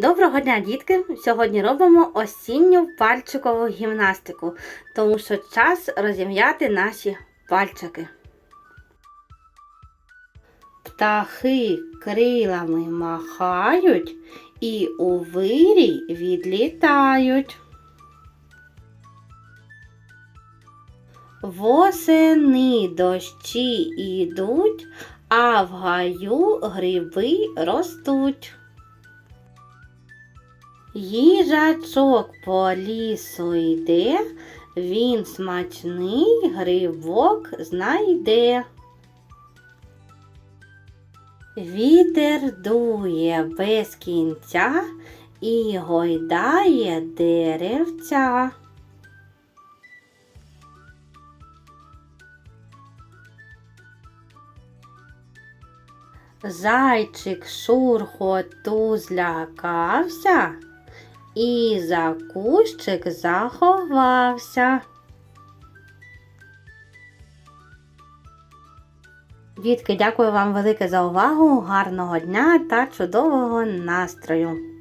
Доброго дня, дітки! Сьогодні робимо осінню пальчикову гімнастику, тому що час розім'яти наші пальчики. Птахи крилами махають і у вирій відлітають. Восени дощі ідуть, а в гаю гриби ростуть. Їжачок по лісу йде, він смачний грибок знайде. Вітер дує без кінця і гойдає деревця. Зайчик шурхоту злякався і за кущик заховався. Дітки, дякую вам велике за увагу, гарного дня та чудового настрою!